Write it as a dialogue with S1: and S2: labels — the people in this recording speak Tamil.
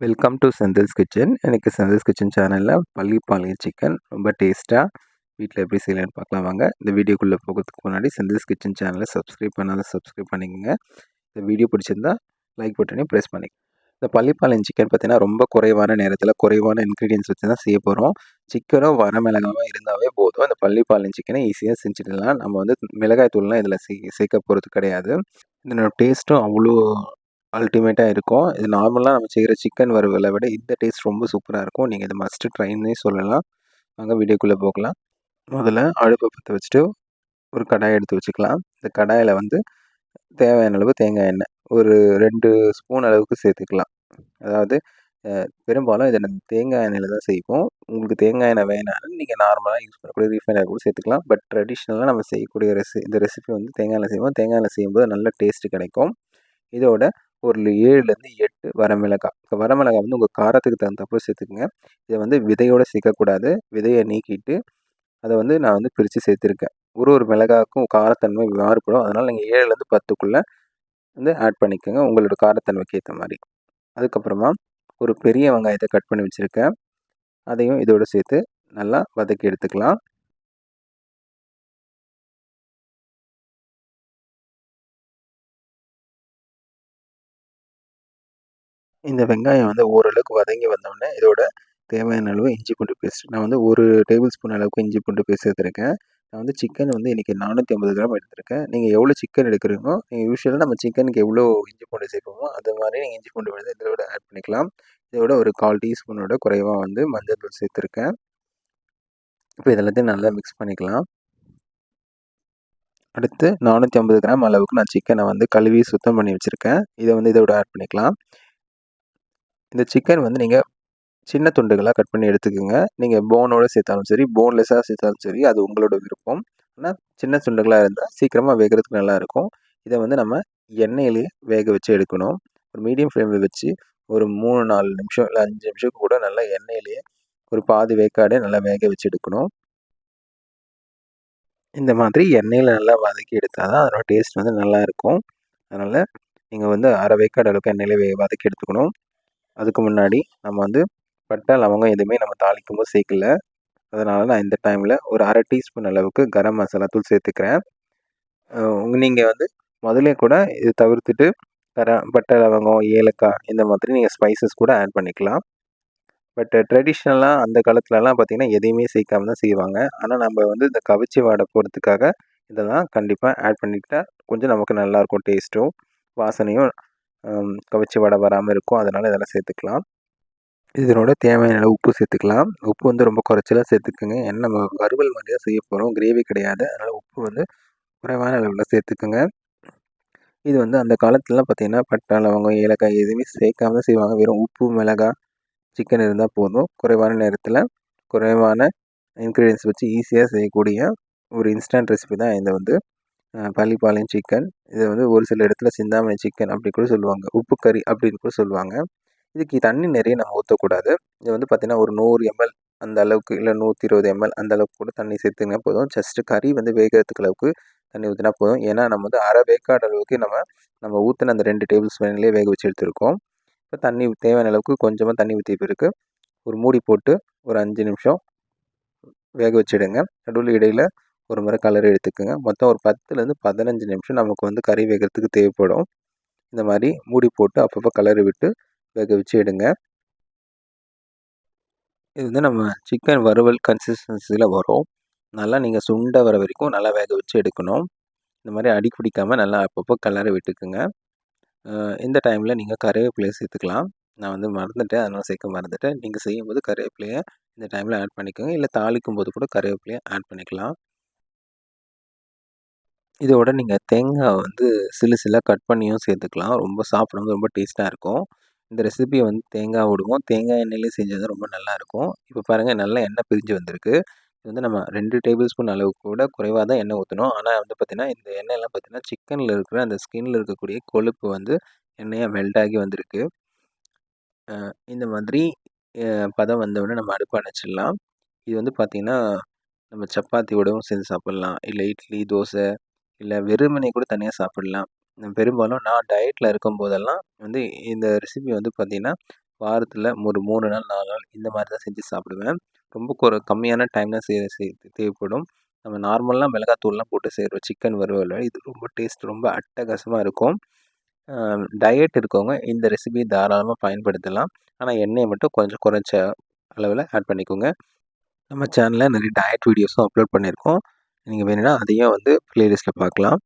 S1: வெல்கம் டு செந்தில்ஸ் கிச்சன் எனக்கு செந்தில்ஸ் கிச்சன் சேனலில் பள்ளிப்பாளையம் சிக்கன் ரொம்ப டேஸ்ட்டாக வீட்டில் எப்படி செய்யலான்னு பார்க்கலாம் வாங்க. இந்த வீடியோக்குள்ளே போகிறதுக்கு முன்னாடி செந்தில்ஸ் கிச்சன் சேனலை சப்ஸ்கிரைப் பண்ணாத சப்ஸ்கிரைப் பண்ணிக்கோங்க. இந்த வீடியோ பிடிச்சிருந்தா லைக் பட்டனையும் ப்ரெஸ் பண்ணிக்கோங்க. இந்த பள்ளிப்பாளையம் சிக்கன் பார்த்தீங்கன்னா ரொம்ப குறைவான நேரத்தில் குறைவான இன்க்ரீடியன்ஸ் வச்சு தான் செய்ய போகிறோம் சிக்கனும் வர மிளகாவும் இருந்தாவே போதும். இந்த பள்ளிப்பாளையம் சிக்கனை ஈஸியாக செஞ்சுடலாம். நம்ம வந்து மிளகாய் தூள்லாம் இதில் சே சேர்க்க போகிறது கிடையாது. இதனோட டேஸ்ட்டும் அவ்வளோ அல்டிமேட்டாக இருக்கும். இது நார்மலாக நம்ம செய்கிற சிக்கன் வறுவலை விட இந்த டேஸ்ட் ரொம்ப சூப்பராக இருக்கும். நீங்கள் இது மஸ்ட்டு ட்ரைன்னே சொல்லலாம். நாங்கள் வீடியோக்குள்ளே போகலாம். முதல்ல அடுப்பை பற்ற வச்சுட்டு ஒரு கடாய் எடுத்து வச்சுக்கலாம். இந்த கடாயில் வந்து தேவையான அளவு தேங்காய் எண்ணெய் ஒரு ரெண்டு ஸ்பூன் அளவுக்கு சேர்த்துக்கலாம். அதாவது பெரும்பாலும் இதை நம்ம தேங்காய் எண்ணெயில் தான் செய்வோம். உங்களுக்கு தேங்காய் எண்ணெய் வேணாலும் நீங்கள் நார்மலாக யூஸ் பண்ணக்கூடிய ரீஃபைனாக கூட சேர்த்துக்கலாம். பட் ட்ரெடிஷ்னலாக நம்ம செய்யக்கூடிய ரெசி இந்த ரெசிபி வந்து தேங்காய் எண்ணெய் செய்வோம். தேங்காய் எண்ணெய் செய்யும்போது நல்ல டேஸ்ட்டு கிடைக்கும். இதோட ஒரு ஏழுலேருந்து எட்டு வரமிளகாய் இப்போ வரமிளகாய் வந்து உங்கள் காரத்துக்கு தகுந்தப்போ சேர்த்துக்குங்க. இதை வந்து விதையோடு சேர்க்கக்கூடாது. விதையை நீக்கிட்டு அதை வந்து நான் வந்து பிரித்து சேர்த்துருக்கேன். ஒரு ஒரு மிளகாக்கும் காரத்தன்மை மாறுபடும். அதனால் நீங்கள் ஏழுலேருந்து பத்துக்குள்ளே வந்து ஆட் பண்ணிக்கோங்க. உங்களோட காரத்தன்மைக்கு ஏற்ற மாதிரி. அதுக்கப்புறமா ஒரு பெரிய வெங்காயத்தை கட் பண்ணி வச்சுருக்கேன். அதையும் இதோடு சேர்த்து நல்லா வதக்கி எடுத்துக்கலாம். இந்த வெங்காயம் வந்து ஓரளவுக்கு வதங்கி வந்தோடனே இதோட தேவையான அளவு இஞ்சி பூண்டு பேஸ்ட். நான் வந்து ஒரு டேபிள் ஸ்பூன் அளவுக்கு இஞ்சி பூண்டு பேஸ்ட் எடுத்திருக்கேன். நான் வந்து சிக்கன் வந்து இன்றைக்கி நானூற்றி ஐம்பது கிராம் எடுத்திருக்கேன். நீங்கள் எவ்வளோ சிக்கன் எடுக்கிறீங்களோ நீங்கள் யூஸ்வலாக நம்ம சிக்கனுக்கு எவ்வளோ இஞ்சி பூண்டு சேர்ப்போமோ அது மாதிரி நீங்கள் இஞ்சி பூண்டு வந்து இதோட ஆட் பண்ணிக்கலாம். இதோட ஒரு கால் டீஸ்பூனோட குறைவாக வந்து மஞ்சள் தூள் சேர்த்துருக்கேன். இப்போ இதெல்லாத்தையும் நல்லா மிக்ஸ் பண்ணிக்கலாம். அடுத்து நானூற்றி ஐம்பது கிராம் அளவுக்கு நான் சிக்கனை வந்து கழுவி சுத்தம் பண்ணி வச்சுருக்கேன். இதை வந்து இதோட ஆட் பண்ணிக்கலாம். இந்த சிக்கன் வந்து நீங்கள் சின்ன துண்டுகளாக கட் பண்ணி எடுத்துக்கோங்க. நீங்கள் போனோடு சேர்த்தாலும் சரி போன்லெஸ்ஸாக சேர்த்தாலும் சரி அது உங்களோட விருப்பம். ஆனால் சின்ன துண்டுகளாக இருந்தால் சீக்கிரமாக வேகிறதுக்கு நல்லாயிருக்கும். இதை வந்து நம்ம எண்ணெயிலேயே வேக வச்சு எடுக்கணும். ஒரு மீடியம் ஃப்ளேமில் வச்சு ஒரு மூணு நாலு நிமிஷம் இல்லை அஞ்சு நிமிஷம் கூட நல்லா எண்ணெயிலேயே ஒரு பாதி வேக்காடே நல்லா வேக வச்சு எடுக்கணும். இந்த மாதிரி எண்ணெயில் நல்லா வதக்கி எடுத்தால் தான் அதோட டேஸ்ட் வந்து நல்லாயிருக்கும். அதனால் நீங்கள் வந்து அரை வேக்காடு அளவுக்கு எண்ணெயிலே வதக்கி எடுத்துக்கணும். அதுக்கு முன்னாடி நம்ம வந்து பட்டை லவங்கம் எதுவுமே நம்ம தாளிக்கும் போது சேர்க்கல. அதனால் நான் இந்த டைமில் ஒரு அரை டீஸ்பூன் அளவுக்கு கரம் மசாலா தூள் சேர்த்துக்கிறேன். நீங்கள் வந்து முதலே கூட இது தவிர்த்துட்டு கர பட்டை லவங்கம் ஏலக்காய் இந்த மாதிரி நீங்கள் ஸ்பைசஸ் கூட ஆட் பண்ணிக்கலாம். பட் ட்ரெடிஷ்னலாக அந்த காலத்துலலாம் பார்த்திங்கன்னா எதையுமே சேர்க்காம தான் செய்வாங்க. ஆனால் நம்ம வந்து இந்த கவிச்சி வாட போகிறதுக்காக இதெல்லாம் கண்டிப்பாக ஆட் பண்ணிக்கிட்டால் கொஞ்சம் நமக்கு நல்லாயிருக்கும் டேஸ்ட்டும் வாசனையும் கவிச்சி வடை வராமல் இருக்கும். அதனால் இதெல்லாம் சேர்த்துக்கலாம். இதனோட தேவையான அளவு உப்பு சேர்த்துக்கலாம். உப்பு வந்து ரொம்ப குறைச்சலாக சேர்த்துக்குங்க. ஏன்னா நம்ம வறுவல் மாதிரி தான் செய்ய போகிறோம் கிரேவி கிடையாது. அதனால் உப்பு வந்து குறைவான அளவில் சேர்த்துக்குங்க. இது வந்து அந்த காலத்துலலாம் பார்த்திங்கன்னா பட்டை லவங்கம் ஏலக்காய் எதுவுமே சேர்க்காம தான் செய்வாங்க. வெறும் உப்பு மிளகாய் சிக்கன் இருந்தால் போதும். குறைவான நேரத்தில் குறைவான இன்க்ரீடியன்ஸ் வச்சு ஈஸியாக செய்யக்கூடிய ஒரு இன்ஸ்டன்ட் ரெசிபி தான் இதை வந்து பள்ளிப்பாளையம் சிக்கன் இதை வந்து ஒரு சில இடத்துல சிந்தாமணி சிக்கன் அப்படி கூட சொல்லுவாங்க. உப்பு கறி அப்படின்னு கூட சொல்லுவாங்க. இதுக்கு தண்ணி நிறைய நம்ம ஊற்றக்கூடாது இது வந்து பார்த்திங்கன்னா ஒரு நூறு எம்எல் அந்த அளவுக்கு இல்லை நூற்றி இருபது எம்எல் அந்த அளவுக்கு கூட தண்ணி சேர்த்துங்க போதும். ஜஸ்ட்டு கறி வந்து வேகிறதுக்கு அளவுக்கு தண்ணி ஊற்றினா போதும். ஏன்னா நம்ம வந்து அரை வேக்காடு அளவுக்கு நம்ம நம்ம ஊற்றின அந்த ரெண்டு டேபிள் ஸ்பூன்லேயே வேக வச்சு எடுத்துருக்கோம். இப்போ தண்ணி தேவையான அளவுக்கு கொஞ்சமாக தண்ணி ஊற்றி பிறகு ஒரு மூடி போட்டு ஒரு அஞ்சு நிமிஷம் வேக வச்சுடுங்க நடுவில் இடையில் ஒரு முறை கலர் எடுத்துக்கோங்க. மொத்தம் ஒரு பத்துலேருந்து பதினஞ்சு நிமிஷம் நமக்கு வந்து கறி வேகிறதுக்கு தேவைப்படும். இந்த மாதிரி மூடி போட்டு அப்பப்போ கலரை விட்டு வேக வச்சு எடுங்க. இது வந்து நம்ம சிக்கன் வறுவல் கன்சிஸ்டன்சியில் வரும். நல்லா நீங்கள் சுண்டை வர வரைக்கும் நல்லா வேக வச்சு எடுக்கணும். இந்த மாதிரி அடி பிடிக்காமல் நல்லா அப்பப்போ கலரை விட்டுக்குங்க. இந்த டைமில் நீங்கள் கறிவேப்பிலையை சேர்த்துக்கலாம். நான் வந்து மறந்துட்டேன். அதனால் சேர்க்க மறந்துட்டேன். நீங்கள் செய்யும்போது கறிவேப்பிலையை இந்த டைமில் ஆட் பண்ணிக்கோங்க. இல்லை தாளிக்கும் போது கூட கறிவேப்பிலையை ஆட் பண்ணிக்கலாம். இதோட நீங்கள் தேங்காய் வந்து சிலு சில்லாக கட் பண்ணியும் சேர்த்துக்கலாம். ரொம்ப சாப்பிடும்போது ரொம்ப டேஸ்ட்டாக இருக்கும். இந்த ரெசிபியை வந்து தேங்காய் விடுவோம். தேங்காய் எண்ணெயிலே செஞ்சது ரொம்ப நல்லாயிருக்கும். இப்போ பாருங்கள் நல்லா எண்ணெய் பிரிஞ்சு வந்திருக்கு. இது வந்து நம்ம ரெண்டு டேபிள் ஸ்பூன் அளவு கூட குறைவாக தான் எண்ணெய் ஊற்றணும் ஆனால் வந்து பார்த்திங்கன்னா இந்த எண்ணெயெல்லாம் பார்த்திங்கன்னா சிக்கனில் இருக்கிற அந்த ஸ்கின்னில் இருக்கக்கூடிய கொழுப்பு வந்து எண்ணெயாக மெல்ட் ஆகி வந்திருக்கு. இந்த மாதிரி பதம் வந்தவுடனே நம்ம அடுப்பு அணைச்சிடலாம். இது வந்து பார்த்திங்கன்னா நம்ம சப்பாத்தியோடவும் செஞ்சு சாப்பிட்லாம். இல்லை இட்லி தோசை இல்லை வெறுமனே கூட தனியாக சாப்பிடலாம். பெரும்பாலும் நான் டயட்டில் இருக்கும் போதெல்லாம் வந்து இந்த ரெசிபி வந்து பார்த்திங்கன்னா வாரத்தில் ஒரு மூணு நாள் நாலு நாள் இந்த மாதிரி தான் செஞ்சு சாப்பிடுவேன். ரொம்ப குறை கம்மியான டைம் தான் செய்ய செய் தேவைப்படும். நம்ம நார்மலாக மிளகாத்தூள்லாம் போட்டு செய்கிறோம் சிக்கன் வறுவல் இது ரொம்ப டேஸ்ட் ரொம்ப அட்டகாசமாக இருக்கும். டயட் இருக்கவங்க இந்த ரெசிபி தாராளமாக பயன்படுத்தலாம். ஆனால் எண்ணெயை மட்டும் கொஞ்சம் குறைச்ச அளவில் ஆட் பண்ணிக்கோங்க. நம்ம சேனலில் நிறைய டயட் வீடியோஸும் அப்லோட் பண்ணியிருக்கோம். நீங்கள் வேணும்னா அதையும் வந்து ப்ளேலிஸ்ட்டில் பார்க்கலாம்.